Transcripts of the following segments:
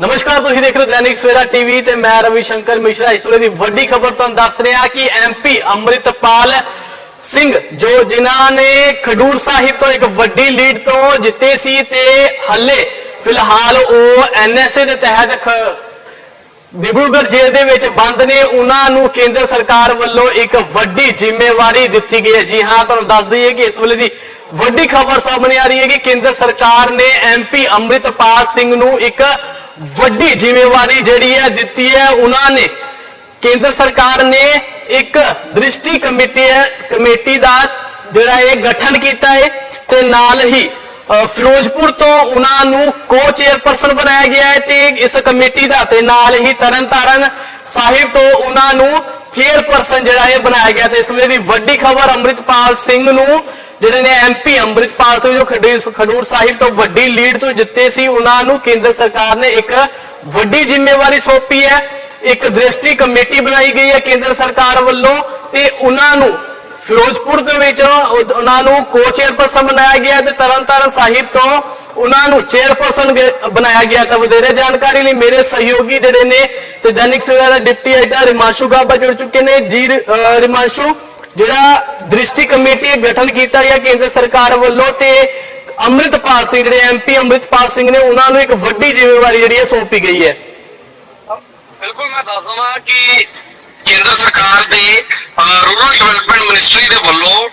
ਨਮਸਕਾਰ, ਤੁਸੀਂ ਦੇਖ ਰਹੇ ਹੋ ਦੈਨਿਕ ਸਵੇਰਾ ਟੀਵੀ ਤੇ ਮੈਂ ਰਵੀ ਸ਼ੰਕਰ ਮਿਸ਼ਰਾ। ਇਸ ਵੇਲੇ ਦੀ ਵੱਡੀ ਖਬਰ ਤੁਹਾਨੂੰ ਦੱਸ ਰਿਹਾ ਕਿ ਐਮਪੀ ਅੰਮ੍ਰਿਤਪਾਲ ਸਿੰਘ ਜੋ ਜਿਨ੍ਹਾਂ ਨੇ ਖਡੂਰ ਸਾਹਿਬ ਤੋਂ ਇੱਕ ਵੱਡੀ ਲੀਡ ਤੋਂ ਜਿੱਤੇ ਸੀ ਤੇ ਹੱਲੇ ਫਿਲਹਾਲ ਉਹ ਐਨਐਸਏ ਦੇ ਤਹਿਤ ਡਿਬਰੂਗੜ੍ਹ ਜੇਲ੍ਹ ਦੇ ਵਿੱਚ ਬੰਦ ਨੇ। ਉਹਨਾਂ ਨੂੰ ਕੇਂਦਰ ਸਰਕਾਰ ਵੱਲੋਂ ਇੱਕ ਵੱਡੀ ਜ਼ਿੰਮੇਵਾਰੀ ਦਿੱਤੀ ਗਈ ਹੈ। ਜੀ ਹਾਂ, ਤੁਹਾਨੂੰ ਦੱਸ ਦਈਏ ਕਿ ਇਸ ਵੇਲੇ ਦੀ ਵੱਡੀ ਖਬਰ ਸਾਹਮਣੇ ਆ ਰਹੀ ਹੈ ਕਿ ਕੇਂਦਰ ਸਰਕਾਰ ਨੇ ਐਮਪੀ ਅੰਮ੍ਰਿਤਪਾਲ ਸਿੰਘ ਨੂੰ ਇੱਕ ਵੱਡੀ ਜ਼ਿੰਮੇਵਾਰੀ ਜਿਹੜੀ ਹੈ ਦਿੱਤੀ ਹੈ। ਉਹਨਾਂ ਨੇ, ਕੇਂਦਰ ਸਰਕਾਰ ਨੇ ਇੱਕ ਦ੍ਰਿਸ਼ਟੀ ਕਮੇਟੀ ਹੈ, ਕਮੇਟੀ ਦਾ ਜਿਹੜਾ ਇਹ ਗਠਨ ਕੀਤਾ ਹੈ ਤੇ ਨਾਲ ਹੀ ਫਿਰੋਜ਼ਪੁਰ ਤੋਂ ਉਹਨਾਂ ਨੂੰ ਕੋ ਚੇਅਰਪਰਸਨ ਬਣਾਇਆ ਗਿਆ ਹੈ ਤੇ ਇਸ ਕਮੇਟੀ ਦਾ ਤੇ ਨਾਲ ਹੀ ਤਰਨਤਾਰਨ ਸਾਹਿਬ ਤੋਂ ਉਹਨਾਂ ਨੂੰ ਚੇਅਰਪਰਸਨ ਜਿਹੜਾ ਇਹ ਬਣਾਇਆ ਗਿਆ ਤੇ ਇਸ ਵੇਲੇ ਦੀ ਵੱਡੀ ਖਬਰ ਅੰਮ੍ਰਿਤਪਾਲ ਸਿੰਘ ਨੂੰ, ਜਿਹੜੇ ਨੇ ਐਮਪੀ ਅੰਮ੍ਰਿਤਪਾਲ ਸਿੰਘ ਜੋ ਖਡੂਰ ਸਾਹਿਬ ਤੋਂ ਵੱਡੀ ਲੀਡ ਤੋਂ ਜਿੱਤੇ ਸੀ, ਉਹਨਾਂ ਨੂੰ ਕੇਂਦਰ ਸਰਕਾਰ ਨੇ ਇੱਕ ਵੱਡੀ ਜ਼ਿੰਮੇਵਾਰੀ ਸੌਂਪੀ ਹੈ। ਇੱਕ ਦ੍ਰਿਸ਼ਟੀ ਕਮੇਟੀ ਬਣਾਈ ਗਈ ਹੈ ਕੇਂਦਰ ਸਰਕਾਰ ਵੱਲੋਂ ਤੇ ਉਹਨਾਂ ਨੂੰ ਫਿਰੋਜ਼ਪੁਰ ਦੇ ਵਿੱਚ ਉਹਨਾਂ ਨੂੰ ਕੋ ਚੇਅਰਪਰਸਨ ਬਣਾਇਆ ਗਿਆ ਤੇ ਤਰਨਤਾਰਨ ਸਾਹਿਬ ਤੋਂ ਉਹਨਾਂ ਨੂੰ ਚੇਅਰਪਰਸਨ ਬਣਾਇਆ ਗਿਆ। ਤਾਂ ਵਧੇਰੇ ਜਾਣਕਾਰੀ ਲਈ ਮੇਰੇ ਸਹਿਯੋਗੀ ਜਿਹੜੇ ਨੇ ਤੇ ਦੈਨਿਕ ਸਵੇਰਾ ਡਿਪਟੀ ਐਡੀਟਰ ਰਿਮਾਂਸ਼ੂ ਗਾਬਾ ਜੁੜ ਚੁੱਕੇ ਨੇ। ਜੀ ਰਿਮਾਂਸ਼ੂ ਜਿਹੜਾ ਦ੍ਰਿਸ਼ਟੀ ਕਮੇਟੀ ਗਠਨ ਕੀਤਾ ਗਿਆ ਕੇਂਦਰ ਸਰਕਾਰ ਵੱਲੋਂ ਤੇ ਅੰਮ੍ਰਿਤਪਾਲ ਸਿੰਘ ਜਿਹੜੇ ਐਮਪੀ ਅੰਮ੍ਰਿਤਪਾਲ ਸਿੰਘ ਨੇ, ਉਹਨਾਂ ਨੂੰ ਇੱਕ ਵੱਡੀ ਜ਼ਿੰਮੇਵਾਰੀ ਜਿਹੜੀ ਹੈ ਸੌਂਪੀ ਗਈ ਹੈ। ਬਿਲਕੁਲ ਮੈਂ ਦੱਸ ਦਵਾਂ ਕਿ ਕੇਂਦਰ ਸਰਕਾਰ ਦੇ ਰੂਰਲ ਡਿਵੈਲਪਮੈਂਟ ਮਿਨਿਸਟਰੀ ਦੇ ਵੱਲੋਂ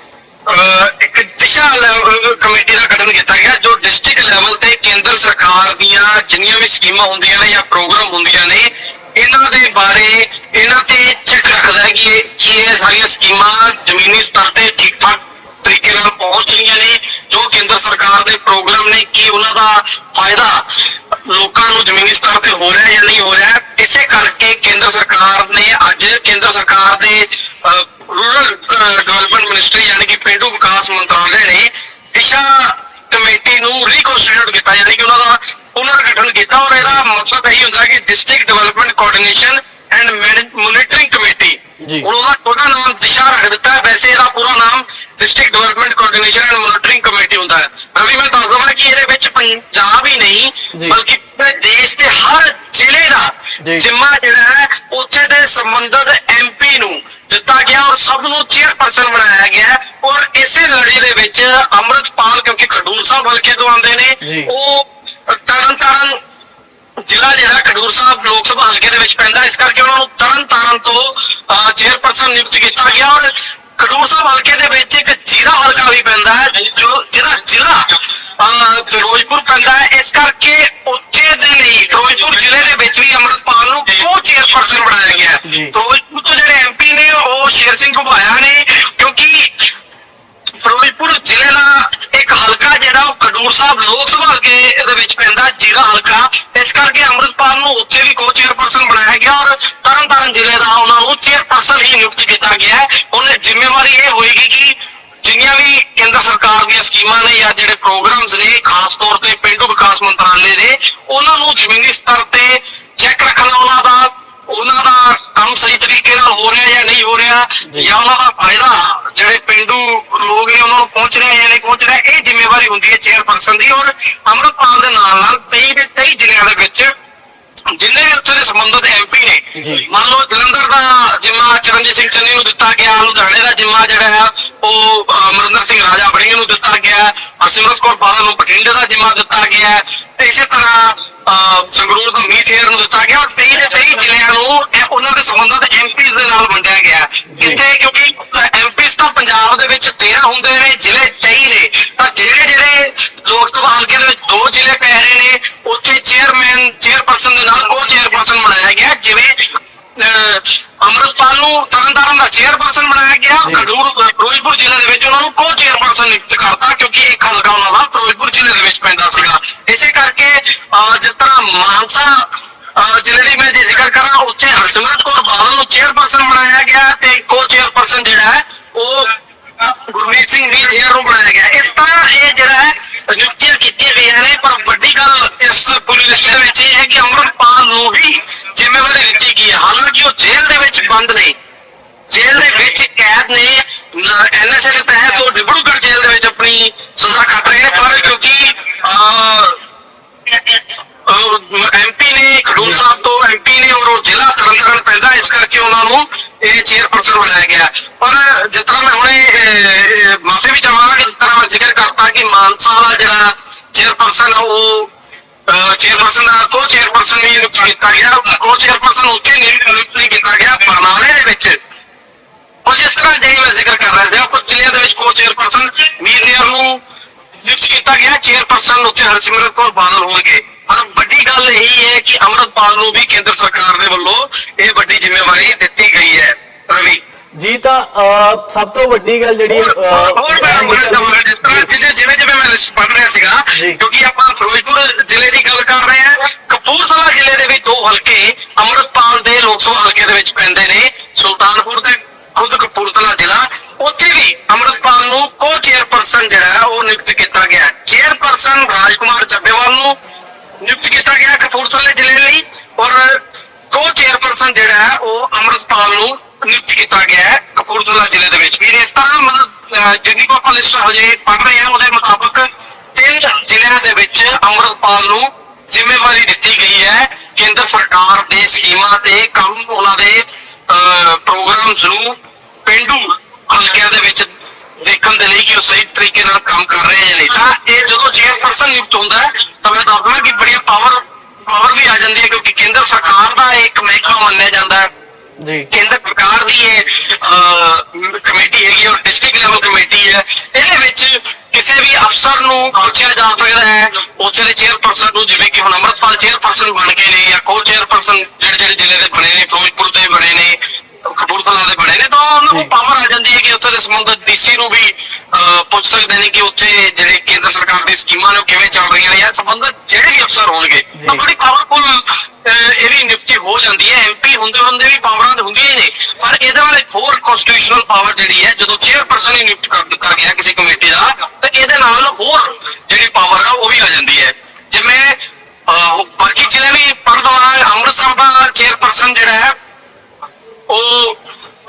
ਇੱਕ ਦਿਸ਼ਾ ਲੈਵਲ ਕਮੇਟੀ ਦਾ ਗਠਨ ਕੀਤਾ ਗਿਆ, ਜੋ ਡਿਸਟ੍ਰਿਕਟ ਲੈਵਲ ਤੇ ਕੇਂਦਰ ਸਰਕਾਰ ਦੀਆਂ ਜਿੰਨੀਆਂ ਵੀ ਸਕੀਮਾਂ ਹੁੰਦੀਆਂ ਨੇ ਜਾਂ ਪ੍ਰੋਗਰਾਮ ਹੁੰਦੀਆਂ ਨੇ, ਇਹਨਾਂ ਦੇ ਬਾਰੇ ਇਹਨਾਂ ਤੇ ਚੈੱਕ ਰੱਖਦਾ ਹੈ ਕਿ ਇਹ ਇਹ ਸਾਰੀਆਂ ਸਕੀਮਾਂ ਜ਼ਮੀਨੀ ਸਤਰ ਤੇ ਠੀਕ ਠਾਕ ਤਰੀਕੇ ਨਾਲ ਪਹੁੰਚ ਰਹੀਆਂ ਨੇ, ਜੋ ਕੇਂਦਰ ਸਰਕਾਰ ਦੇ ਪ੍ਰੋਗਰਾਮ ਨੇ, ਕੀ ਉਹਨਾਂ ਦਾ ਫਾਇਦਾ ਲੋਕਾਂ ਨੂੰ ਜ਼ਮੀਨੀ ਸਤਰ ਤੇ ਹੋ ਰਿਹਾ ਜਾਂ ਨਹੀਂ ਹੋ ਰਿਹਾ, ਇਸੇ ਕਰਕੇ ਕੇਂਦਰ ਸਰਕਾਰ ਨੇ ਅੱਜ ਕੇਂਦਰ ਸਰਕਾਰ ਦੇ ਰੂਰਲ ਡਿਵੈਲਪਮੈਂਟ ਮਿਨਿਸਟਰੀ ਯਾਨੀ ਕਿ ਪਿੰਡੂ ਵਿਕਾਸ ਮੰਤਰਾਲੇ ਨੇ ਦਿਸ਼ਾ ਕਮੇਟੀ ਨੂੰ ਰੀਕਨਸਟੀਟਿਊਟ ਕੀਤਾ, ਯਾਨੀ ਕਿ ਉਹਨਾਂ ਦਾ ਪੁਨਰ ਗਠਨ ਕੀਤਾ ਔਰ ਇਹਦਾ ਮਤਲਬ ਇਹੀ ਹੁੰਦਾ ਕਿ district development coordination and manage monitoring committee ਹੁਣ ਉਹਦਾ ਛੋਟਾ ਨਾਮ ਦਿਸ਼ਾ ਰੱਖ ਦਿੱਤਾ ਹੈ ਵੈਸੇ ਇਹਦਾ ਪੂਰਾ ਨਾਮ district development coordination and monitoring committee ਹੁੰਦਾ ਹੈ ਰਵੀ ਮੈਂ ਦੱਸ ਦਵਾਂ ਕਿ ਇਹਦੇ ਵਿੱਚ ਪੰਜਾਬ ਹੀ ਨਹੀਂ। ਬਲਕਿ ਦੇਸ਼ ਦੇ ਹਰ ਜ਼ਿਲ੍ਹੇ ਦਾ। ਜ਼ਿੰਮਾ ਜਿਹੜਾ ਹੈ ਉੱਥੇ ਦੇ ਸੰਬੰਧਿਤ ਐਮਪੀ ਨੂੰ ਦਿੱਤਾ ਗਿਆ ਔਰ ਸਭ ਨੂੰ ਚੇਅਰਪਰਸਨ ਬਣਾਇਆ ਗਿਆ ਔਰ ਇਸੇ ਲੜੀ ਦੇ ਵਿੱਚ ਅੰਮ੍ਰਿਤਪਾਲ ਕਿਉਂਕਿ ਖਡੂਰ ਸਾਹਿਬ ਹਲਕੇ ਤੋਂ ਆਉਂਦੇ। ਨੇ ਉਹ ਤਰਨਤਾਰਨ ਜ਼ਿਲ੍ਹਾ ਜਿਹੜਾ ਖਡੂਰ ਸਾਹਿਬ ਲੋਕ ਸਭਾ ਹਲਕੇ ਦੇ ਵਿੱਚ ਪੈਂਦਾ ਇਸ ਕਰਕੇ ਉਹਨਾਂ ਨੂੰ ਤਰਨ ਤਾਰਨ ਤੋਂ ਚੇਅਰਪਰਸਨ ਨਿਯੁਕਤ ਕੀਤਾ ਗਿਆ ਔਰ ਖਡੂਰ ਸਾਹਿਬ ਹਲਕੇ ਦੇ ਵਿੱਚ ਇੱਕ ਜੀਰਾ ਹਲਕਾ ਵੀ ਪੈਂਦਾ ਹੈ ਜੋ ਜਿਹੜਾ ਜ਼ਿਲ੍ਹਾ ਫਿਰੋਜ਼ਪੁਰ ਪੈਂਦਾ ਹੈ। ਇਸ ਕਰਕੇ ਉੱਥੇ ਦੇ ਲਈ ਫਿਰੋਜ਼ਪੁਰ ਜ਼ਿਲ੍ਹੇ ਦੇ ਵਿੱਚ ਵੀ ਅੰਮ੍ਰਿਤਪਾਲ ਨੂੰ ਕੋ ਚੇਅਰਪਰਸਨ ਬਣਾਇਆ ਗਿਆ ਹੈ। ਫਿਰੋਜ਼ਪੁਰ ਤੋਂ ਜਿਹੜੇ ਐਮਪੀ ਨੇ ਉਹ ਸ਼ੇਰ ਸਿੰਘ ਘੁਬਾਇਆ ਨੇ ਕਿਉਂਕਿ ਫਿਰੋਜ਼ਪੁਰ ਜ਼ਿਲ੍ਹੇ ਦਾ ਇੱਕ ਹਲਕਾ ਜਿਹੜਾ ਉਹ ਖਡੂਰ ਸਾਹਿਬ ਲੋਕ ਸਭਾ ਹਲਕੇ ਦੇ ਵਿੱਚ ਪੈਂਦਾ ਜੀਰਾ ਹਲਕਾ। ਇਸ ਕਰਕੇ ਅੰਮ੍ਰਿਤਪਾਲ ਨੂੰ ਉੱਥੇ ਵੀ ਕੋ ਚੇਅਰਪਰਸਨ ਬਣਾਇਆ ਗਿਆ ਔਰ ਤਰਨਤਾਰਨ ਜ਼ਿਲ੍ਹੇ ਦਾ ਉਹਨਾਂ ਨੂੰ ਚੇਅਰਪਰਸਨ ਹੀ ਨਿਯੁਕਤ ਕੀਤਾ ਗਿਆ ਹੈ ਉਹਨੇ ਜ਼ਿੰਮੇਵਾਰੀ ਇਹ ਹੋਏਗੀ ਕਿ ਜਿੰਨੀਆਂ ਵੀ ਕੇਂਦਰ ਸਰਕਾਰ ਦੀਆਂ ਸਕੀਮਾਂ ਨੇ ਜਾਂ ਜਿਹੜੇ ਪ੍ਰੋਗਰਾਮਸ ਨੇ ਖਾਸ ਤੌਰ ਤੇ ਪਿੰਡੂ ਵਿਕਾਸ ਮੰਤਰਾਲੇ ਦੇ ਉਹਨਾਂ ਨੂੰ ਜ਼ਮੀਨੀ ਸਤਰ ਤੇ ਚੈੱਕ ਰੱਖਣਾ ਉਹਨਾਂ ਦਾ ਉਹਨਾਂ ਦਾ ਕੰਮ ਸਹੀ ਤਰੀਕੇ ਨਾਲ ਹੋ ਰਿਹਾ ਜਾਂ ਨਹੀਂ ਹੋ ਰਿਹਾ। ਜਾਂ ਉਹਨਾਂ ਦਾ ਫਾਇਦਾ ਜਿਹੜੇ ਪਿੰਡੂ ਲੋਕ ਨੇ ਉਹਨਾਂ ਨੂੰ ਪਹੁੰਚ ਰਿਹਾ ਜਾਂ ਨਹੀਂ ਪਹੁੰਚ ਰਿਹਾ ਇਹ ਜ਼ਿੰਮੇਵਾਰੀ ਹੁੰਦੀ ਹੈ ਚੇਅਰਪਰਸਨ ਦੀ ਔਰ ਅੰਮ੍ਰਿਤਪਾਲ ਦੇ ਨਾਲ ਨਾਲ 23 ਦੇ 23 ਜ਼ਿਲ੍ਹਿਆਂ ਦੇ ਵਿੱਚ ਜਿੰਨੇ ਵੀ ਉੱਥੇ ਦੇ ਸੰਬੰਧਿਤ ਐਮਪੀ ਨੇ। ਮੰਨ ਲਓ ਜਲੰਧਰ ਦਾ ਜਿੰਮਾ ਚਰਨਜੀਤ ਸਿੰਘ ਚੰਨੀ ਨੂੰ ਦਿੱਤਾ ਗਿਆ ਲੁਧਿਆਣੇ ਦਾ ਜਿੰਮਾ ਜਿਹੜਾ ਆ ਉਹ ਅਮਰਿੰਦਰ ਸਿੰਘ ਰਾਜਾ ਬੜਿੰਗ ਨੂੰ ਦਿੱਤਾ ਗਿਆ ਹਰਸਿਮਰਤ ਕੌਰ ਬਾਦਲ ਨੂੰ ਬਠਿੰਡੇ ਦਾ ਜਿੰਮਾ ਦਿੱਤਾ ਗਿਆ ਤੇ ਇਸੇ ਤਰ੍ਹਾਂ ਸੰਗਰੂਰ ਦਾ ਮੀਤ ਹੇਅਰ ਨੂੰ ਦਿੱਤਾ ਗਿਆ ਔਰ 23 ਦੇ 23 ਜ਼ਿਲ੍ਹਿਆਂ ਨੂੰ ਉਹਨਾਂ ਦੇ ਸੰਬੰਧਿਤ ਐਮਪੀਜ਼ ਦੇ ਨਾਲ ਵੰਡਿਆ ਗਿਆ ਕਿੱਥੇ ਕਿਉਂਕਿ ਤਾਂ ਪੰਜਾਬ ਦੇ ਵਿੱਚ 13 ਹੁੰਦੇ ਨੇ ਜ਼ਿਲ੍ਹੇ 23 ਨੇ। ਤਾਂ ਜਿਹੜੇ ਜਿਹੜੇ ਲੋਕ ਸਭਾ ਹਲਕੇ ਦੇ ਵਿੱਚ ਦੋ ਜ਼ਿਲ੍ਹੇ ਪੈ ਰਹੇ ਨੇ ਉੱਥੇ ਚੇਅਰਮੈਨ ਚੇਅਰਪਰਸਨ ਦੇ ਨਾਲ ਕੋ ਚੇਅਰਪਰਸਨ ਬਣਾਇਆ ਗਿਆ। ਜਿਵੇਂ ਅਹ, ਅੰਮ੍ਰਿਤਪਾਲ ਨੂੰ ਤਰਨਤਾਰਨ ਦਾ ਚੇਅਰਪਰਸਨ ਬਣਾਇਆ ਗਿਆ। ਖਡੂਰ ਫਿਰੋਜ਼ਪੁਰ ਜ਼ਿਲ੍ਹੇ ਦੇ ਵਿੱਚ ਉਹਨਾਂ ਨੂੰ ਕੋ ਚੇਅਰਪਰਸਨ ਨਿਯੁਕਤ ਕਰਤਾ ਕਿਉਂਕਿ ਇੱਕ ਹਲਕਾ ਉਹਨਾਂ ਦਾ ਫਿਰੋਜ਼ਪੁਰ ਜ਼ਿਲ੍ਹੇ ਦੇ ਵਿੱਚ ਪੈਂਦਾ ਸੀਗਾ। ਇਸੇ ਕਰਕੇ ਅਹ, ਜਿਸ ਤਰ੍ਹਾਂ ਮਾਨਸਾ ਜ਼ਿਲ੍ਹੇ ਦੀ ਮੈਂ ਜੇ ਜ਼ਿਕਰ ਕਰਾਂ ਉੱਥੇ ਹਰਸਿਮਰਤ ਕੌਰ ਬਾਦਲ ਨੂੰ ਚੇਅਰਪਰਸਨ ਬਣਾਇਆ ਗਿਆ ਤੇ ਕੋ ਚੇਅਰਪਰਸਨ ਜਿਹੜਾ ਹੈ ਉਹ ਗੁਰਮੀਤ ਸਿੰਘ ਵੀ ਚੇਅਰ ਨੂੰ ਬਣਾਇਆ ਗਿਆ। ਇਸ ਤਰ੍ਹਾਂ ਇਹ ਜਿਹੜਾ ਹੈ ਨਿਯੁਕਤੀਆਂ ਕੀਤੀਆਂ ਗਈਆਂ ਨੇ, ਪਰ ਵੱਡੀ ਗੱਲ ਇਸ ਪੂਰੀ ਲਿਸਟ ਦੇ ਵਿੱਚ ਇਹ ਹੈ ਕਿ ਅੰਮ੍ਰਿਤਪਾਲ ਨੂੰ ਹੀ ਜ਼ਿੰਮੇਵਾਰੀ ਦਿੱਤੀ ਗਈ ਹੈ। ਹਾਲਾਂਕਿ ਉਹ ਜੇਲ੍ਹ ਦੇ ਵਿੱਚ ਬੰਦ ਨੇ। ਜੇਲ੍ਹ ਦੇ ਵਿੱਚ ਕੈਦ ਨੇ। ਐਨਐਸਏ ਦੇ ਤਹਿਤ ਉਹ ਡਿਬਰੂਗੜ੍ਹ ਜੇਲ੍ਹ ਦੇ ਵਿੱਚ ਆਪਣੀ ਸਜ਼ਾ ਕੱਟ ਰਹੇ ਨੇ, ਪਰ ਕਿਉਂਕਿ ਐਮਪੀ ਨੇ, ਖਡੂਰ ਸਾਹਿਬ ਤੋਂ ਐਮਪੀ ਨੇ ਔਰ ਉਹ ਜ਼ਿਲ੍ਹਾ ਤਰਨਤਾਰਨ ਪੈਂਦਾ, ਇਸ ਕਰਕੇ ਉਹਨਾਂ ਨੂੰ ਇਹ ਚੇਅਰਪਰਸਨ ਬਣਾਇਆ ਗਿਆ। ਔਰ ਜਿਸ ਤਰ੍ਹਾਂ ਮੈਂ ਹੁਣੇ ਮਾਫੀ ਵੀ ਚਾਹਾਂਗਾ ਕਿ ਜਿਸ ਤਰ੍ਹਾਂ ਮੈਂ ਜ਼ਿਕਰ ਕਰਤਾ ਕਿ ਮਾਨਸਾ ਦਾ ਜਿਹੜਾ ਚੇਅਰਪਰਸਨ ਉਹ ਚੇਅਰਪਰਸਨ ਦਾ ਕੋ ਚੇਅਰਪਰਸਨ ਵੀ ਕੀਤਾ ਗਿਆ। ਕੋ ਚੇਅਰਪਰਸਨ ਉੱਥੇ ਨਿਯੁਕਤ ਨਹੀਂ ਕੀਤਾ ਗਿਆ, ਬਰਨਾਲੇ ਦੇ ਵਿੱਚ। ਔਰ ਜਿਸ ਤਰ੍ਹਾਂ ਜਿਹੜੀ ਮੈਂ ਜ਼ਿਕਰ ਕਰ ਰਿਹਾ ਸੀ ਕੁਝ ਜ਼ਿਲ੍ਹਿਆਂ ਦੇ ਵਿੱਚ ਕੋ ਚੇਅਰਪਰਸਨ ਵੀਰ ਨੂੰ ਨਿਯੁਕਤ ਕੀਤਾ ਗਿਆ ਚੇਅਰਪਰਸਨ ਉੱਥੇ ਹਰਸਿਮਰਤ ਕੌਰ ਬਾਦਲ ਹੋਣਗੇ। ਪਰ ਵੱਡੀ ਗੱਲ ਇਹ ਹੈ ਕਿ ਅਮਰਤਪਾਲ ਨੂੰ ਵੀ ਕੇਂਦਰ ਸਰਕਾਰ ਦੇ ਵੱਲੋਂ ਇਹ ਵੱਡੀ ਜ਼ਿੰਮੇਵਾਰੀ ਦਿੱਤੀ ਗਈ ਹੈ ਰਵੀ। ਜੀ ਤਾਂ ਸਭ ਤੋਂ ਵੱਡੀ ਗੱਲ ਜਿਹੜੀ ਜਿਵੇਂ ਜਿਵੇਂ ਮੈਂ ਪੜ੍ਹ ਰਿਹਾ ਸੀਗਾ। ਕਿਉਂਕਿ ਆਪਾਂ ਫਿਰੋਜ਼ਪੁਰ ਜ਼ਿਲ੍ਹੇ ਦੀ ਗੱਲ ਕਰ ਰਹੇ ਹਾਂ ਕਪੂਰਥਲਾ ਜ਼ਿਲ੍ਹੇ ਦੇ ਵਿੱਚ ਦੋ ਹਲਕੇ ਅੰਮ੍ਰਿਤਪਾਲ ਦੇ ਲੋਕ ਸਭਾ ਹਲਕੇ ਦੇ ਵਿੱਚ ਪੈਂਦੇ ਨੇ ਸੁਲਤਾਨਪੁਰ ਤੇ ਖੁਦ ਕਪੂਰਥਲਾ ਜ਼ਿਲ੍ਹਾ। ਉੱਥੇ ਵੀ ਅੰਮ੍ਰਿਤਪਾਲ ਨੂੰ ਕੋ ਚੇਅਰਪਰਸਨ ਜਿਹੜਾ ਉਹ ਨਿਯੁਕਤ ਕੀਤਾ ਗਿਆ। ਚੇਅਰਪਰਸਨ ਰਾਜਕੁਮਾਰ ਚੱਬੇਵਾਲ ਨੂੰ ਨਿਯੁਕਤ ਕੀਤਾ ਗਿਆ ਕਪੂਰਥਲੇ ਜ਼ਿਲ੍ਹੇ ਲਈ ਔਰ ਕੋ ਚੇਅਰਪਰਸਨ ਜਿਹੜਾ ਹੈ ਉਹ ਅੰਮ੍ਰਿਤਪਾਲ ਨੂੰ ਨਿਯੁਕਤ ਕੀਤਾ ਗਿਆ ਹੈ ਕਪੂਰਥਲਾ ਜ਼ਿਲ੍ਹੇ ਦੇ ਵਿੱਚ। ਵੀ ਇਸ ਤਰ੍ਹਾਂ ਮਤਲਬ ਜਿੰਨੀ ਕੋ ਆਪਾਂ ਲਿਸਟ ਹਜੇ ਪੜ੍ਹ ਰਹੇ ਹਾਂ, ਉਹਦੇ ਮੁਤਾਬਕ ਤਿੰਨ ਜ਼ਿਲ੍ਹਿਆਂ ਦੇ ਵਿੱਚ ਅੰਮ੍ਰਿਤਪਾਲ ਨੂੰ ਜ਼ਿੰਮੇਵਾਰੀ ਦਿੱਤੀ ਗਈ ਹੈ ਕੇਂਦਰ ਸਰਕਾਰ ਦੇ ਸਕੀਮਾਂ ਤੇ ਕੰਮ ਉਹਨਾਂ ਦੇ ਪ੍ਰੋਗਰਾਮਸ ਨੂੰ ਪਿੰਡੂ ਹਲਕਿਆਂ ਦੇ ਵਿੱਚ ਦੇਖਣ ਦੇ ਲਈ ਕਿ ਉਹ ਸਹੀ ਤਰੀਕੇ ਨਾਲ ਕੰਮ ਕਰ ਰਹੇ ਜਾਂ ਨਹੀਂ। ਤਾਂ ਇਹ ਜਦੋਂ ਚੇਅਰਪਰਸਨ ਨਿਯੁਕਤ ਹੁੰਦਾ ਹੈ ਤਾਂ ਮੈਂ ਦੱਸਦਾ ਕਿ ਬੜੀ ਪਾਵਰ ਪਾਵਰ ਵੀ ਆ ਜਾਂਦੀ ਹੈ ਕਿਉਂਕਿ ਕੇਂਦਰ ਸਰਕਾਰ ਦਾ ਇਹ ਇੱਕ ਮਹਿਕਮਾ ਮੰਨਿਆ ਜਾਂਦਾ ਹੈ। ਜੀ। ਕੇਂਦਰ ਸਰਕਾਰ ਦੀ ਇਹ ਕਮੇਟੀ ਹੈਗੀ ਔਰ ਡਿਸਟ੍ਰਿਕਟ ਲੈਵਲ ਕਮੇਟੀ ਹੈ। ਇਹਦੇ ਵਿੱਚ ਕਿਸੇ ਵੀ ਅਫਸਰ ਨੂੰ ਪੁੱਛਿਆ ਜਾ ਸਕਦਾ ਹੈ ਉੱਥੇ ਦੇ ਚੇਅਰਪਰਸਨ ਨੂੰ ਜਿਵੇਂ ਕਿ ਹੁਣ ਅਮਰਤਪਾਲ ਚੇਅਰਪਰਸਨ ਬਣ ਗਏ ਨੇ ਜਾਂ ਕੋ ਚੇਅਰਪਰਸਨ ਜਿਹੜੇ ਜਿਹੜੇ ਜ਼ਿਲ੍ਹੇ ਦੇ ਬਣੇ ਨੇ ਫਿਰੋਜ਼ਪੁਰ ਦੇ ਬਣੇ ਨੇ ਕਪੂਰਥਲਾ ਦੇ ਬਣੇ ਨੇ ਤਾਂ ਉਹਨਾਂ ਨੂੰ। ਪਾਵਰ ਆ ਜਾਂਦੀ ਹੈ ਕਿ ਉੱਥੇ ਦੇ ਸੰਬੰਧਿਤ ਡੀਸੀ ਨੂੰ ਵੀ ਪੁੱਛ ਸਕਦੇ ਨੇ ਕਿ ਉੱਥੇ ਜਿਹੜੇ ਕੇਂਦਰ ਸਰਕਾਰ ਦੀ ਸਕੀਮਾਂ ਨੇ ਉਹ ਕਿਵੇਂ ਚੱਲ ਰਹੀਆਂ ਨੇ ਜਾਂ ਸੰਬੰਧਿਤ ਜਿਹੜੇ ਵੀ ਅਫਸਰ ਹੋਣਗੇ। ਤਾਂ ਬੜੀ ਪਾਵਰਫੁਲ ਇਹ ਵੀ ਨਿਯੁਕਤੀ ਹੋ ਜਾਂਦੀ ਹੈ ਐਮਪੀ ਹੁੰਦੇ ਹੁੰਦੇ ਵੀ ਪਾਵਰਾਂ ਤੇ ਹੁੰਦੀਆਂ ਹੀ ਨੇ ਪਰ ਇਹਦੇ ਨਾਲ ਇੱਕ ਹੋਰ ਕਨਸਟੀਟਿਊਸ਼ਨਲ ਪਾਵਰ ਜਿਹੜੀ ਹੈ ਜਦੋਂ ਚੇਅਰਪਰਸਨ ਹੀ ਨਿਯੁਕਤ ਕਰ ਦਿੱਤਾ ਗਿਆ ਕਿਸੇ ਕਮੇਟੀ ਦਾ ਤਾਂ ਇਹਦੇ ਨਾਲ ਹੋਰ ਜਿਹੜੀ ਪਾਵਰ ਆ ਉਹ ਵੀ ਆ ਜਾਂਦੀ ਹੈ ਜਿਵੇਂ ਅਹ, ਬਾਕੀ ਜ਼ਿਲ੍ਹੇ ਵੀ ਪੜ੍ਹ ਦਵਾਂ ਅੰਮ੍ਰਿਤਸਰ ਦਾ ਚੇਅਰਪਰਸਨ ਜਿਹੜਾ ਹੈ ਉਹ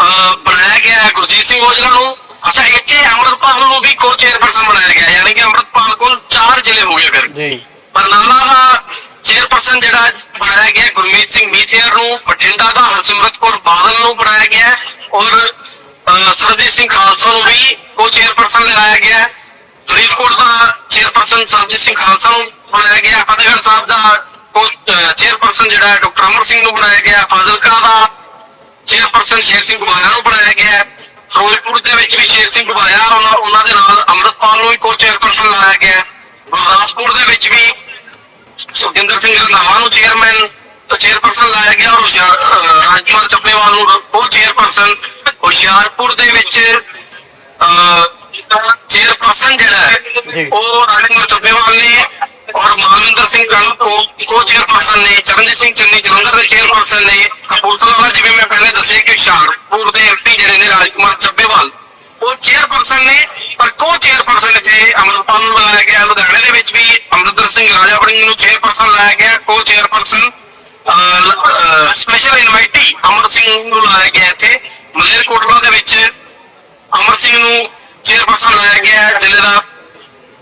ਅਹ, ਬਣਾਇਆ ਗਿਆ ਹੈ ਗੁਰਜੀਤ ਸਿੰਘ ਔਜਲਾ ਨੂੰ ਅੱਛਾ ਇੱਥੇ ਅੰਮ੍ਰਿਤਪਾਲ ਨੂੰ ਵੀ ਕੋ ਚੇਅਰਪਰਸਨ ਬਣਾਇਆ ਗਿਆ ਯਾਨੀ ਕਿ ਅੰਮ੍ਰਿਤਪਾਲ ਕੋਲ ਚਾਰ ਜ਼ਿਲ੍ਹੇ ਹੋ ਗਏ ਫਿਰ। ਜੀ। ਬਰਨਾਲਾ ਦਾ ਚੇਅਰਪਰਸਨ ਜਿਹੜਾ ਬਣਾਇਆ ਗਿਆ ਗੁਰਮੀਤ ਸਿੰਘ ਮੀਥੇਰ ਨੂੰ ਬਠਿੰਡਾ ਦਾ ਹਰਸਿਮਰਤ ਕੌਰ ਬਾਦਲ ਨੂੰ ਬਣਾਇਆ ਗਿਆ ਔਰ ਅਹ, ਸਰਬਜੀਤ ਸਿੰਘ ਖਾਲਸਾ ਨੂੰ ਵੀ ਕੋ ਚੇਅਰਪਰਸਨ ਲਗਾਇਆ ਗਿਆ। ਫਰੀਦਕੋਟ ਦਾ ਚੇਅਰਪਰਸਨ ਸਰਬਜੀਤ ਸਿੰਘ ਖਾਲਸਾ ਨੂੰ ਬਣਾਇਆ ਗਿਆ ਫਤਿਹਗੜ੍ਹ ਸਾਹਿਬ ਦਾ ਕੋ ਚੇਅਰਪਰਸਨ ਜਿਹੜਾ ਡਾਕਟਰ ਅਮਰ ਸਿੰਘ ਨੂੰ ਬਣਾਇਆ ਗਿਆ ਫਾਜ਼ਿਲਕਾ ਦਾ ਚੇਅਰਪਰਸਨ ਸ਼ੇਰ ਸਿੰਘ ਗੁਬਾਇਆ ਨੂੰ ਬਣਾਇਆ ਗਿਆ ਫਿਰੋਜ਼ਪੁਰ ਦੇ ਵਿੱਚ ਵੀ ਸ਼ੇਰ ਸਿੰਘ ਗੁਬਾਇਆ ਉਹਨਾਂ ਉਹਨਾਂ ਦੇ ਨਾਲ ਅੰਮ੍ਰਿਤਪਾਲ ਨੂੰ ਵੀ ਕੋ ਚੇਅਰਪਰਸਨ ਲਾਇਆ ਗਿਆ। ਗੁਰਦਾਸਪੁਰ ਦੇ ਵਿੱਚ ਵੀ ਸੁਖਿੰਦਰ ਸਿੰਘ ਰੰਧਾਵਾ ਨੂੰ ਚੇਅਰਮੈਨ ਚੇਅਰਪਰਸਨ ਲਾਇਆ ਗਿਆ ਔਰ ਰਾਜਕੁਮਾਰ ਚੱਬੇਵਾਲ ਨੂੰ ਕੋ ਚੇਅਰਪਰਸਨ ਹੁਸ਼ਿਆਰਪੁਰ ਦੇ ਵਿੱਚ ਚੇਅਰਪਰਸਨ ਜਿਹੜਾ। ਹੈ ਉਹ ਰਾਜਕੁਮਾਰ ਚੱਬੇਵਾਲ ਨੇ ਔਰ ਮਾਨਵਿੰਦਰ ਸਿੰਘ ਕੰਗ ਕੋ ਕੋ ਚੇਅਰਪਰਸਨ ਨੇ, ਚਰਨਜੀਤ ਸਿੰਘ ਚੰਨੀ, ਜਲੰਧਰ ਦੇ ਚੇਅਰਪਰਸਨ ਨੇ, ਕਪੂਰਥਲਾ ਦਾ ਜਿਵੇਂ ਮੈਂ ਪਹਿਲੇ ਦੱਸਿਆ ਕਿ ਹੁਸ਼ਿਆਰਪੁਰ ਦੇ ਐਮਪੀ ਜਿਹੜੇ ਨੇ, ਰਾਜਕੁਮਾਰ ਚੱਬੇਵਾਲ ਉਹ ਚੇਅਰਪਰਸਨ ਨੇ, ਪਰ ਕੋ ਚੇਅਰਪਰਸਨ ਇੱਥੇ ਅਮਰਪਾਲ ਨੂੰ ਲਾਇਆ ਗਿਆ। ਲੁਧਿਆਣੇ ਦੇ ਵਿੱਚ ਵੀ ਅਮਰਿੰਦਰ ਸਿੰਘ ਰਾਜਾ ਵੜਿੰਗ ਨੂੰ ਚੇਅਰਪਰਸਨ ਲਾਇਆ ਗਿਆ co chairperson special invitee Amar Singh ਨੂੰ ਲਾਇਆ ਗਿਆ ਇੱਥੇ। ਮਲੇਰਕੋਟਲਾ ਦੇ ਵਿੱਚ ਅਮਰ ਸਿੰਘ ਨੂੰ ਚੇਅਰਪਰਸਨ ਲਾਇਆ ਗਿਆ, ਜ਼ਿਲ੍ਹੇ ਦਾ।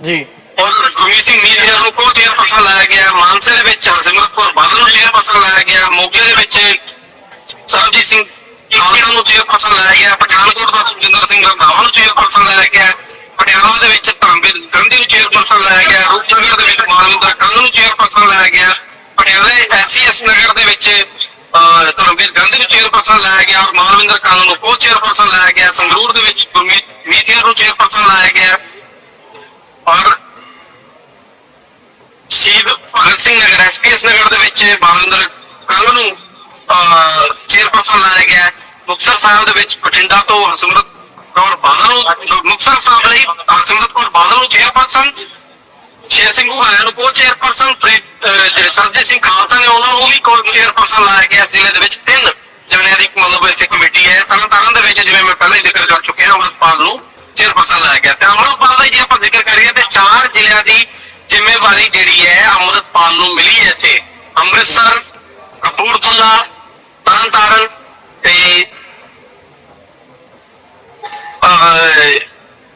ਜੀ। ਔਰ ਗੁਰਮੀਤ ਸਿੰਘ ਮੀਡੀਆ ਨੂੰ ਕੋ ਚੇਅਰਪਰਸਨ ਲਾਇਆ ਗਿਆ ਮਾਨਸੇ ਦੇ ਵਿੱਚ ਹਰਸਿਮਰਤ ਕੌਰ ਬਾਦਲ ਨੂੰ ਚੇਅਰਪਰਸਨ ਲਾਇਆ ਗਿਆ ਮੋਗੇ ਦੇ ਵਿੱਚ ਸਰਬਜੀਤ ਸਿੰਘ ਖਾਲਸਾ ਨੂੰ ਚੇਅਰਪਰਸਨ ਲਾਇਆ ਗਿਆ ਪਠਾਨਕੋਟ ਦਾ ਸੁਖਜਿੰਦਰ ਸਿੰਘ ਰੰਧਾਵਾ ਨੂੰ ਚੇਅਰਪਰਸਨ ਲਾਇਆ ਗਿਆ ਪਟਿਆਲਾ ਦੇ ਵਿੱਚ ਧਰਮਵੀਰ ਗਾਂਧੀ ਨੂੰ ਚੇਅਰਪਰਸਨ ਲਾਇਆ ਗਿਆ ਰੂਪਨਗਰ ਦੇ ਵਿੱਚ ਮਾਨਵਿੰਦਰ ਕੰਗ ਨੂੰ ਚੇਅਰਪਰਸਨ ਲਾਇਆ ਗਿਆ ਪਟਿਆਲੇ ਐਸਸੀਐਸ ਨਗਰ ਦੇ ਵਿੱਚ ਅਹ, ਧਰਮਵੀਰ ਗਾਂਧੀ ਨੂੰ ਚੇਅਰਪਰਸਨ ਲਾਇਆ ਗਿਆ ਔਰ ਮਾਨਵਿੰਦਰ ਕੰਗ ਨੂੰ ਕੋ ਚੇਅਰਪਰਸਨ ਲਾਇਆ ਗਿਆ ਸੰਗਰੂਰ ਦੇ ਵਿੱਚ ਗੁਰਮੀਤ ਮੀਥਿਆ ਨੂੰ ਚੇਅਰਪਰਸਨ ਲਾਇਆ ਗਿਆ ਔਰ ਸ਼ਹੀਦ ਭਗਤ ਸਿੰਘ ਨਗਰ ਐਸਪੀਐਸ ਨਗਰ ਦੇ ਵਿੱਚ ਬਾਲੰਦਰ ਕੰਗ ਨੂੰ ਚੇਅਰਪਰਸਨ ਲਾਇਆ ਗਿਆ ਹੈ। ਸਾਹਿਬ ਦੇ ਵਿੱਚ ਬਠਿੰਡਾ ਤੋਂ ਹਰਸਿਮਰਤ ਕੌਰ ਬਾਦਲ ਨੂੰ ਮੁਕਤਸਰ ਸਾਹਿਬ ਲਈ ਹਰਸਿਮਰਤ ਕੌਰ ਬਾਦਲ ਨੂੰ ਚੇਅਰਪਰਸਨ ਸ਼ੇਰ ਸਿੰਘ ਘੁਬਾਇਆ ਨੂੰ ਕੋ ਚੇਅਰਪਰਸਨ ਜਿਹੜੇ ਸਰਜੀਤ ਸਿੰਘ ਖਾਲਸਾ ਨੇ ਉਹਨਾਂ ਨੂੰ ਵੀ ਕੋ ਚੇਅਰਪਰਸਨ ਲਾਇਆ ਗਿਆ ਇਸ ਜ਼ਿਲ੍ਹੇ ਦੇ ਵਿੱਚ। ਤਿੰਨ ਜਣਿਆਂ ਦੀ ਮਤਲਬ ਇੱਥੇ ਕਮੇਟੀ ਹੈ। ਤਰਨਤਾਰਨ ਦੇ ਵਿੱਚ ਜਿਵੇਂ ਮੈਂ ਪਹਿਲਾਂ ਹੀ ਜ਼ਿਕਰ ਕਰ ਚੁੱਕਿਆ ਅਮਰਪਾਲ ਨੂੰ ਚੇਅਰਪਰਸਨ ਲਾਇਆ ਗਿਆ। ਤੇ ਅਮਰਪਾਲ ਦਾ ਜੇ ਆਪਾਂ ਜ਼ਿਕਰ ਕਰੀਏ ਤੇ ਚਾਰ ਜ਼ਿਲ੍ਹਿਆਂ ਦੀ ਜ਼ਿੰਮੇਵਾਰੀ ਜਿਹੜੀ ਹੈ ਅਮਰਪਾਲ ਨੂੰ ਮਿਲੀ ਹੈ ਇੱਥੇ ਅੰਮ੍ਰਿਤਸਰ ਕਪੂਰਥਲਾ ਤਰਨਤਾਰਨ ਤੇ ਅਹ,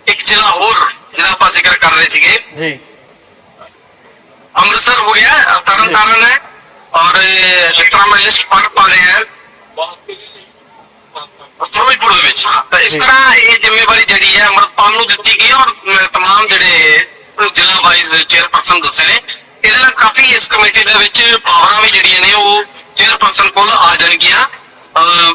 ਇੱਕ ਜ਼ਿਲ੍ਹਾ ਹੋਰ ਜਿਹੜਾ ਆਪਾਂ ਜ਼ਿਕਰ ਕਰ ਰਹੇ ਸੀਗੇ ਜੀ ਅੰਮ੍ਰਿਤਸਰ ਹੋ ਗਿਆ तरन तारण है और जिस तरह मैं लिस्ट पढ़ पा रहे हैं ਫਿਰੋਜ਼ਪੁਰ ਦੇ ਵਿੱਚ ਤਾਂ ਇਸ ਤਰ੍ਹਾਂ ਇਹ ਜ਼ਿੰਮੇਵਾਰੀ ਜਿਹੜੀ ਹੈ ਅਮਰਪਾਲ ਨੂੰ ਦਿੱਤੀ ਗਈ ਹੈ ਔਰ ਅਹ, ਤਮਾਮ ਜਿਹੜੇ ਜ਼ਿਲ੍ਹਾ ਵਾਈਜ਼ ਚੇਅਰਪਰਸਨ ਦੱਸੇ ਨੇ। ਇਹਦੇ ਨਾਲ ਕਾਫੀ ਇਸ ਕਮੇਟੀ ਦੇ ਵਿੱਚ ਪਾਵਰਾਂ ਵੀ ਜਿਹੜੀਆਂ ਨੇ ਉਹ ਚੇਅਰਪਰਸਨ ਕੋਲ ਆ ਜਾਣਗੀਆਂ।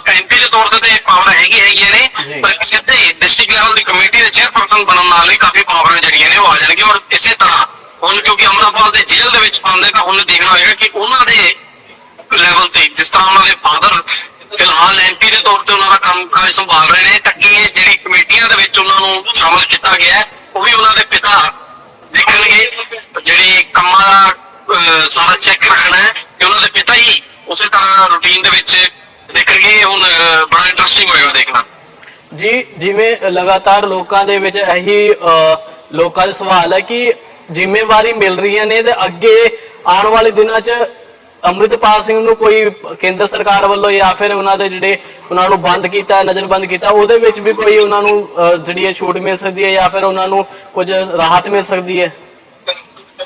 ਐਮਪੀ ਦੇ ਤੌਰ ਤੇ ਪਾਵਰਾਂ ਹੈਗੀ ਹੈਗੀਆਂ। ਨੇ ਪਰ ਸਿੱਧੇ ਡਿਸਟ੍ਰਿਕਟ ਲੈਵਲ ਦੀ ਕਮੇਟੀ ਦੇ ਚੇਅਰਪਰਸਨ ਬਣਨ ਨਾਲ ਵੀ ਕਾਫੀ ਪਾਵਰਾਂ ਜਿਹੜੀਆਂ ਨੇ ਉਹ ਆ ਜਾਣਗੀਆਂ। ਔਰ ਇਸੇ ਤਰ੍ਹਾਂ ਹੁਣ ਕਿਉਂਕਿ ਅਮਰਪਾਲ ਦੇ ਜੇਲ੍ਹ ਦੇ ਵਿੱਚ ਪਾਉਂਦੇ ਤਾਂ ਹੁਣ ਦੇਖਣਾ ਹੋਏਗਾ ਕਿ ਉਹਨਾਂ ਦੇ ਲੈਵਲ ਤੇ ਜਿਸ ਤਰ੍ਹਾਂ ਉਹਨਾਂ ਦੇ ਫਾਦਰ ਫਿਲਹਾਲ ਐਮਪੀ ਦੇ ਤੌਰ ਤੇ ਉਹਨਾਂ ਦਾ ਕੰਮ ਕਾਜ ਸੰਭਾਲ ਰਹੇ ਨੇ ਤਾਂ ਕਿ ਇਹ ਜਿਹੜੀ ਕਮੇਟੀਆਂ ਦੇ ਵਿੱਚ ਉਹਨਾਂ ਨੂੰ ਸ਼ਾਮਲ ਕੀਤਾ ਗਿਆ ਹੈ, ਉਹ ਵੀ ਉਹਨਾਂ ਦੇ ਪਿਤਾ ਦੇਖਣਗੇ ਜਿਹੜੀ ਕੰਮਾਂ ਦਾ ਸਾਰਾ ਚੈੱਕ ਰੱਖਣਾ ਹੈ ਕਿ ਉਹਨਾਂ ਦੇ ਪਿਤਾ ਹੀ ਉਸੇ ਤਰ੍ਹਾਂ ਰੂਟੀਨ ਦੇ ਵਿੱਚ ਦੇਖਣਗੇ ਹੁਣ ਬੜਾ ਇੰਟਰਸਟਿੰਗ ਹੋਏਗਾ ਦੇਖਣਾ। ਜੀ, ਜਿਵੇਂ ਲਗਾਤਾਰ ਲੋਕਾਂ ਦੇ ਵਿੱਚ ਇਹੀ ਲੋਕਾਂ ਦੇ ਸਵਾਲ ਹੈ ਕਿ ਜ਼ਿੰਮੇਵਾਰੀ ਮਿਲ ਰਹੀਆਂ ਨੇ ਤੇ ਅੱਗੇ ਆਉਣ ਵਾਲੇ ਦਿਨਾਂ 'ਚ ਅੰਮ੍ਰਿਤਪਾਲ ਸਿੰਘ ਨੂੰ ਕੋਈ ਕੇਂਦਰ ਸਰਕਾਰ ਵੱਲੋਂ ਜਾਂ ਫਿਰ ਉਹਨਾਂ ਦੇ ਜਿਹੜੇ ਉਹਨਾਂ ਨੂੰ ਬੰਦ ਕੀਤਾ ਨਜ਼ਰਬੰਦ ਕੀਤਾ ਉਹਦੇ ਵਿੱਚ ਵੀ ਕੋਈ ਉਹਨਾਂ ਨੂੰ ਜਿਹੜੀ ਹੈ ਛੂਟ ਮਿਲ ਸਕਦੀ ਹੈ ਜਾਂ ਫਿਰ ਉਹਨਾਂ ਨੂੰ ਕੁਝ ਰਾਹਤ ਮਿਲ ਸਕਦੀ ਹੈ?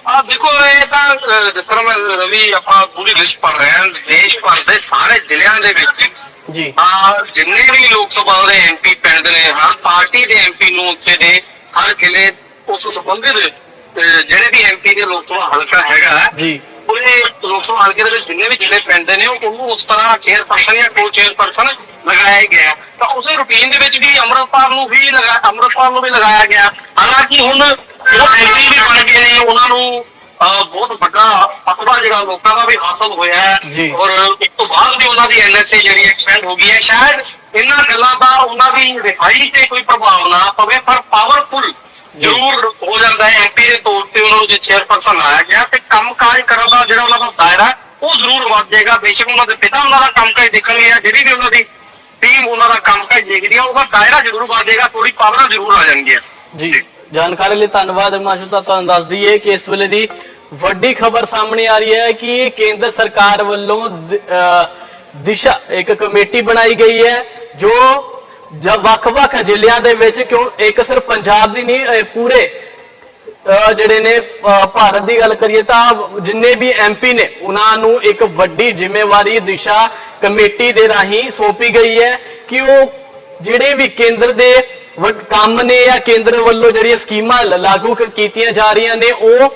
ਆ ਦੇਖੋ ਇਹ ਤਾਂ ਜਿਸ ਤਰ੍ਹਾਂ ਮੈਂ ਰਵੀ ਆਪਾਂ ਪੂਰੀ ਲਿਸਟ ਪੜ ਰਹੇ ਹਾਂ ਦੇਸ਼ ਭਰ ਦੇ ਸਾਰੇ ਜ਼ਿਲ੍ਹਿਆਂ ਦੇ ਵਿੱਚ ਜੀ। ਆ ਜਿੰਨੇ ਵੀ ਲੋਕ ਸਭਾ ਦੇ ਐਮਪੀ ਪਿੰਡ ਨੇ ਹਰ ਪਾਰਟੀ ਦੇ ਐਮਪੀ ਨੂੰ ਉੱਤੇ ਦੇ ਹਰ ਜ਼ਿਲ੍ਹੇ ਉਸ ਸੰਬੰਧਿਤ ਜਿਹੜੇ ਵੀ ਐਮਪੀ ਦੇ ਲੋਕ ਸਭਾ ਹਲਕਾ ਹੈਗਾ ਜੀ। ਉਹਦੇ ਲੋਕ ਸਭਾ ਹਲਕੇ ਦੇ ਵਿੱਚ ਜਿੰਨੇ ਵੀ ਜ਼ਿਲ੍ਹੇ ਪੈਂਦੇ ਨੇ ਉਹਨੂੰ ਉਸ ਤਰ੍ਹਾਂ ਚੇਅਰਪਰਸਨ ਜਾਂ ਕੋ ਚੇਅਰਪਰਸਨ ਲਗਾਇਆ ਗਿਆ। ਤਾਂ ਉਸੇ ਰੂਟੀਨ ਦੇ ਵਿੱਚ ਵੀ ਅੰਮ੍ਰਿਤਪਾਲ ਨੂੰ ਵੀ ਲਗਾ ਅੰਮ੍ਰਿਤਪਾਲ ਨੂੰ ਵੀ ਲਗਾਇਆ ਗਿਆ ਹਾਲਾਂਕਿ ਹੁਣ ਉਹ ਐਮਪੀ ਵੀ ਬਣ ਗਏ ਨੇ ਉਹਨਾਂ ਨੂੰ ਬਹੁਤ ਵੱਡਾ ਫਤਵਾ ਜਿਹੜਾ ਲੋਕਾਂ ਦਾ ਵੀ ਹਾਸਲ ਹੋਇਆ ਹੈ। ਔਰ ਇੱਕ ਤੋਂ ਬਾਅਦ ਵੀ ਉਹਨਾਂ ਦੀ ਐਨਐਸਏ ਜਿਹੜੀ ਐਕਸਪੈਂਡ ਹੋ ਗਈ ਹੈ ਸ਼ਾਇਦ ਇਹਨਾਂ ਗੱਲਾਂ ਦਾ ਉਹਨਾਂ ਦੀ ਰਿਹਾਈ ਤੇ ਕੋਈ ਪ੍ਰਭਾਵ ਨਾ ਪਵੇ ਪਰ ਪਾਵਰਫੁਲ ਜ਼ਰੂਰ ਹੋ ਜਾਂਦਾ ਹੈ। ਐਮਪੀ ਦੇ ਤੌਰ ਤੇ ਉਹਨਾਂ ਨੂੰ ਚੇਅਰਪਰਸਨ ਲਾਇਆ ਗਿਆ ਤੇ ਕੰਮਕਾਜ ਕਰਨ ਦਾ ਜਿਹੜਾ ਉਹਨਾਂ ਦਾ ਦਾਇਰਾ ਉਹ ਜ਼ਰੂਰ ਵੱਧ ਜਾਏਗਾ। ਬੇਸ਼ੱਕ ਉਹਨਾਂ ਦੇ ਪਿਤਾ ਉਹਨਾਂ ਦਾ ਕੰਮਕਾਜ ਦੇਖਣਗੇ ਜਾਂ ਜਿਹੜੀ ਵੀ ਉਹਨਾਂ ਦੀ ਟੀਮ ਉਹਨਾਂ ਦਾ ਕੰਮਕਾਜ ਦੇਖਦੀ ਹੈ ਉਹਦਾ ਦਾਇਰਾ ਜ਼ਰੂਰ ਵੱਧ ਜਾਏਗਾ ਥੋੜੀ ਪਾਵਰਾਂ ਜ਼ਰੂਰ ਆ ਜਾਣਗੀਆਂ। ਜੀ, ਜਾਣਕਾਰੀ ਲਈ ਧੰਨਵਾਦ ਮਾਸ਼ੂਤਾ ਤੁਹਾਨੂੰ ਦੱਸ ਦਈਏ ਕਿ ਇਸ ਵੇਲੇ ਦੀ ਵੱਡੀ ਖਬਰ ਸਾਹਮਣੇ ਆ ਰਹੀ ਹੈ ਕਿ ਕੇਂਦਰ ਸਰਕਾਰ ਵੱਲੋਂ ਦਿਸ਼ਾ ਇੱਕ ਕਮੇਟੀ ਬਣਾਈ ਗਈ ਹੈ, ਜੋ ਜਬ ਵੱਖ-ਵੱਖ ਜ਼ਿਲ੍ਹਿਆਂ ਦੇ ਵਿੱਚ ਕਿਉਂ ਇੱਕ ਸਿਰਫ ਪੰਜਾਬ ਦੀ ਨਹੀਂ ਪੂਰੇ ਜਿਹੜੇ ਨੇ ਭਾਰਤ ਦੀ ਗੱਲ ਕਰੀਏ ਤਾਂ ਜਿੰਨੇ ਵੀ ਐਮਪੀ ਨੇ, ਉਹਨਾਂ ਨੂੰ ਇੱਕ ਵੱਡੀ ਜ਼ਿੰਮੇਵਾਰੀ ਦਿਸ਼ਾ ਕਮੇਟੀ ਦੇ ਰਾਹੀਂ ਸੌਂਪੀ ਗਈ ਹੈ ਕਿ ਉਹ ਜਿਹੜੇ ਵੀ ਕੇਂਦਰ ਦੇ ਕੰਮ ਨੇ ਜਾਂ ਕੇਂਦਰ ਵੱਲੋਂ ਜਿਹੜੀਆਂ ਸਕੀਮਾਂ ਲਾਗੂ ਕੀਤੀਆਂ ਜਾ ਰਹੀਆਂ ਨੇ, ਉਹ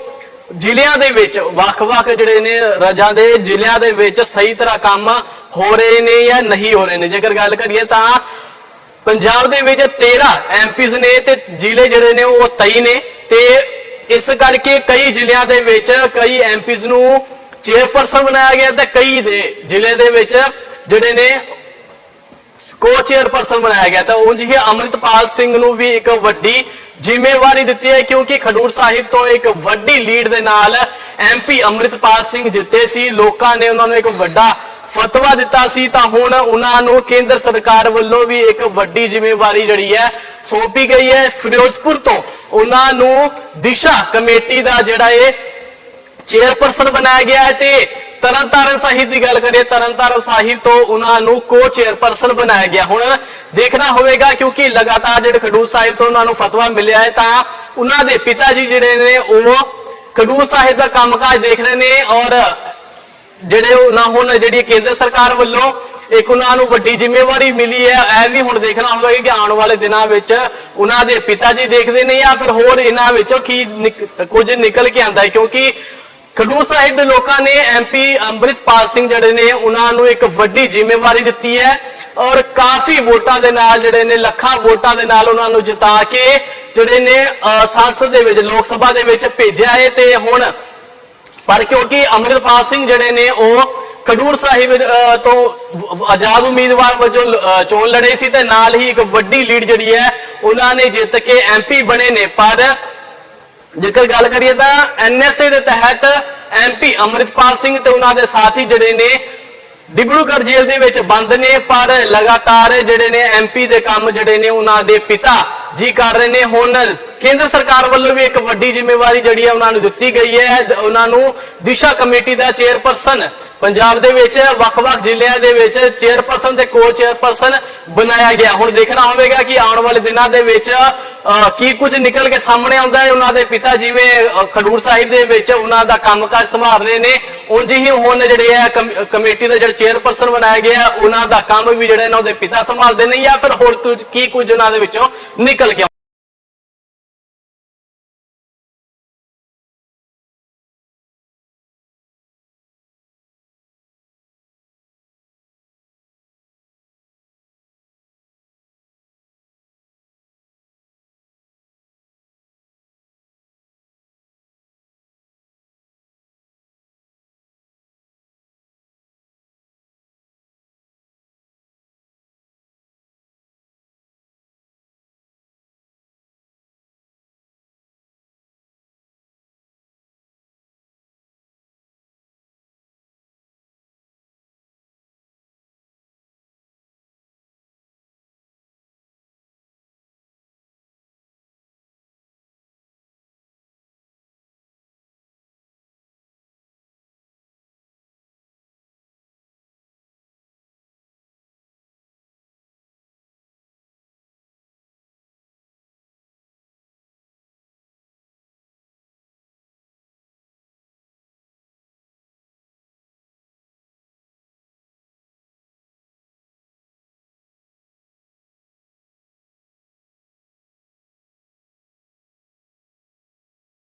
ਜ਼ਿਲ੍ਹਿਆਂ ਦੇ ਵਿੱਚ ਵੱਖ-ਵੱਖ ਜਿਹੜੇ ਨੇ ਰਾਜਾਂ ਦੇ ਜ਼ਿਲ੍ਹਿਆਂ ਦੇ ਵਿੱਚ ਸਹੀ ਤਰ੍ਹਾਂ ਕੰਮ ਹੋ ਰਹੇ ਨੇ ਜਾਂ ਨਹੀਂ ਹੋ ਰਹੇ ਨੇ। ਜੇਕਰ ਗੱਲ ਕਰੀਏ ਤਾਂ ਪੰਜਾਬ ਦੇ ਵਿੱਚ 13 ਐਮਪੀਜ਼ ਨੇ ਤੇ ਜ਼ਿਲ੍ਹੇ ਜਿਹੜੇ ਨੇ ਉਹ 23 ਨੇ ਤੇ ਇਸ ਕਰਕੇ ਕਈ ਜ਼ਿਲ੍ਹਿਆਂ ਦੇ ਵਿੱਚ ਕਈ ਐਮਪੀਜ਼ ਨੂੰ ਚੇਅਰਪਰਸਨ ਬਣਾਇਆ ਗਿਆ ਤੇ ਕਈ ਦੇ ਜ਼ਿਲ੍ਹੇ ਦੇ ਵਿੱਚ ਜਿਹੜੇ ਨੇ ਕੋ ਚੇਅਰਪਰਸਨ ਬਣਾਇਆ ਗਿਆ। ਤਾਂ ਉਂਝ ਹੀ ਅਮਰਿਤਪਾਲ ਸਿੰਘ ਨੂੰ ਵੀ ਇੱਕ ਵੱਡੀ ਜ਼ਿੰਮੇਵਾਰੀ ਦਿੱਤੀ ਹੈ ਕਿਉਂਕਿ ਖਡੂਰ ਸਾਹਿਬ ਤੋਂ ਇੱਕ ਵੱਡੀ ਲੀਡ ਦੇ ਨਾਲ ਐਮਪੀ ਅਮਰਿਤਪਾਲ ਸਿੰਘ ਜਿੱਤੇ ਸੀ। ਲੋਕਾਂ ਨੇ ਉਹਨਾਂ ਨੂੰ ਇੱਕ ਵੱਡਾ ਫਤਵਾ ਦਿੱਤਾ ਸੀ, ਤਾਂ ਹੁਣ ਉਹਨਾਂ ਨੂੰ ਕੇਂਦਰ ਸਰਕਾਰ ਵੱਲੋਂ ਵੀ ਇੱਕ ਵੱਡੀ ਜ਼ਿੰਮੇਵਾਰੀ ਜਿਹੜੀ ਹੈ ਸੌਂਪੀ ਗਈ ਹੈ ਫਿਰੋਜ਼ਪੁਰ ਤੋਂ। ਉਹਨਾਂ ਨੂੰ ਦਿਸ਼ਾ ਕਮੇਟੀ ਦਾ ਜਿਹੜਾ ਇਹ ਚੇਅਰਪਰਸਨ ਬਣਾਇਆ ਗਿਆ ਤੇ ਤਰਨਤਾਰਨ ਸਾਹਿਬ ਦੀ ਗੱਲ ਕਰੀਏ, ਤਰਨਤਾਰਨ ਸਾਹਿਬ ਤੋਂ ਉਹਨਾਂ ਨੂੰ ਕੋ ਚੇਅਰਪਰਸਨ ਬਣਾਇਆ ਗਿਆ। ਹੁਣ ਦੇਖਣਾ ਹੋਵੇਗਾ, ਕਿਉਂਕਿ ਲਗਾਤਾਰ ਜਿਹੜੇ ਖਡੂਰ ਸਾਹਿਬ ਤੋਂ ਉਹਨਾਂ ਨੂੰ ਫਤਵਾ ਮਿਲਿਆ ਹੈ, ਤਾਂ ਉਹਨਾਂ ਦੇ ਪਿਤਾ ਜੀ ਜਿਹੜੇ ਨੇ, ਉਹ ਖਡੂਰ ਸਾਹਿਬ ਦਾ ਕੰਮਕਾਜ ਦੇਖ ਰਹੇ ਨੇ ਔਰ ਜਿਹੜੇ ਉਹ ਹੁਣ ਜਿਹੜੀ ਕੇਂਦਰ ਸਰਕਾਰ ਵੱਲੋਂ ਇੱਕ ਉਹਨਾਂ ਨੂੰ ਵੱਡੀ ਜ਼ਿੰਮੇਵਾਰੀ ਮਿਲੀ ਹੈ ਇਹ ਵੀ ਹੁਣ ਦੇਖਣਾ ਹੋਵੇਗਾ ਕਿ ਆਉਣ ਵਾਲੇ ਦਿਨਾਂ ਵਿੱਚ ਉਹਨਾਂ ਦੇ ਪਿਤਾ ਜੀ ਦੇਖਦੇ ਨੇ ਜਾਂ ਫਿਰ ਹੋਰ ਇਹਨਾਂ ਵਿੱਚੋਂ ਕੀ ਕੁਝ ਨਿਕਲ ਕੇ ਆਂਦਾ ਹੈ। ਕਿਉਂਕਿ ਖਡੂਰ ਸਾਹਿਬ ਦੇ ਲੋਕਾਂ ਨੇ ਐਮਪੀ ਅੰਮ੍ਰਿਤਪਾਲ ਸਿੰਘ ਜਿਹੜੇ ਨੇ ਉਹਨਾਂ ਨੂੰ ਇੱਕ ਵੱਡੀ ਜ਼ਿੰਮੇਵਾਰੀ ਦਿੱਤੀ ਹੈ ਔਰ ਕਾਫੀ ਵੋਟਾਂ ਦੇ ਨਾਲ ਜਿਹੜੇ ਨੇ ਲੱਖਾਂ ਵੋਟਾਂ ਦੇ ਨਾਲ ਉਹਨਾਂ ਨੂੰ ਜਿਤਾ ਕੇ ਜਿਹੜੇ ਨੇ ਅਹ, ਸੰਸਦ ਦੇ ਵਿੱਚ ਲੋਕ ਸਭਾ ਦੇ ਵਿੱਚ ਭੇਜਿਆ ਹੈ ਤੇ ਹੁਣ ਪਰ ਕਿਉਂਕਿ ਅਮਰਿਤਪਾਲ ਸਿੰਘ ਜਿਹੜੇ ਨੇ ਉਹ ਖਡੂਰ ਸਾਹਿਬ ਤੋਂ ਆਜ਼ਾਦ ਉਮੀਦਵਾਰ ਵਜੋਂ ਅਹ, ਚੋਣ ਲੜੇ ਸੀ ਤੇ ਨਾਲ ਹੀ ਇੱਕ ਵੱਡੀ ਲੀਡ ਜਿਹੜੀ ਹੈ ਉਹਨਾਂ ਨੇ ਜਿੱਤ ਕੇ ਐਮਪੀ ਬਣੇ ਨੇ। ਪਰ ਜੇਕਰ ਗੱਲ ਕਰੀਏ ਤਾਂ ਐਨਐਸਏ ਦੇ ਤਹਿਤ ਐਮਪੀ ਅਮਰਿਤਪਾਲ ਸਿੰਘ ਤੇ ਉਹਨਾਂ ਦੇ ਸਾਥੀ ਜਿਹੜੇ ਨੇ ਡਿਬਰੂਗੜ ਜੇਲ੍ਹ ਦੇ ਵਿੱਚ ਬੰਦ ਨੇ। ਪਰ ਲਗਾਤਾਰ ਜਿਹੜੇ ਨੇ ਐਮਪੀ ਦੇ ਕੰਮ ਜਿਹੜੇ ਨੇ ਉਹਨਾਂ ਦੇ ਪਿਤਾ ਜੀ ਕਰ ਰਹੇ ਨੇ ਹੁਣ ਕੇਂਦਰ ਸਰਕਾਰ ਵੱਲੋਂ ਵੀ ਇੱਕ ਵੱਡੀ ਜ਼ਿੰਮੇਵਾਰੀ ਜਿਹੜੀ ਹੈ ਉਹਨਾਂ ਨੂੰ ਦਿੱਤੀ ਗਈ ਹੈ। ਉਹਨਾਂ ਨੂੰ ਦਿਸ਼ਾ ਕਮੇਟੀ ਦਾ ਚੇਅਰਪਰਸਨ ਪੰਜਾਬ ਦੇ ਵਿੱਚ, ਵੱਖ-ਵੱਖ ਜ਼ਿਲ੍ਹਿਆਂ ਦੇ ਵਿੱਚ ਚੇਅਰਪਰਸਨ ਤੇ ਕੋ ਚੇਅਰਪਰਸਨ ਬਣਾਇਆ ਗਿਆ। ਹੁਣ ਦੇਖਣਾ ਹੋਵੇਗਾ ਕਿ ਆਉਣ ਵਾਲੇ ਦਿਨਾਂ ਦੇ ਵਿੱਚ ਕੀ ਕੁਝ ਨਿਕਲ ਕੇ ਸਾਹਮਣੇ ਆਉਂਦਾ ਹੈ। ਉਹਨਾਂ ਦੇ ਪਿਤਾ ਜਿਵੇਂ ਖਡੂਰ ਸਾਹਿਬ ਦੇ ਵਿੱਚ ਉਹਨਾਂ ਦਾ ਕੰਮਕਾਜ ਸੰਭਾਲ ਰਹੇ ਨੇ। ਉਂਝ ਹੀ ਹੁਣ ਜਿਹੜੇ ਆ ਕਮੇਟੀ ਦੇ ਜਿਹੜੇ ਚੇਅਰਪਰਸਨ ਬਣਾਇਆ ਗਿਆ ਉਹਨਾਂ ਦਾ ਕੰਮ ਵੀ ਜਿਹੜਾ ਇਹਨਾਂ ਦੇ ਪਿਤਾ ਸੰਭਾਲਦੇ ਨੇ ਜਾਂ ਫਿਰ ਹੋਰ ਕੁਝ ਕੀ ਕੁਝ ਉਹਨਾਂ ਦੇ ਵਿੱਚੋਂ ਨਿਕਲ ਕੇ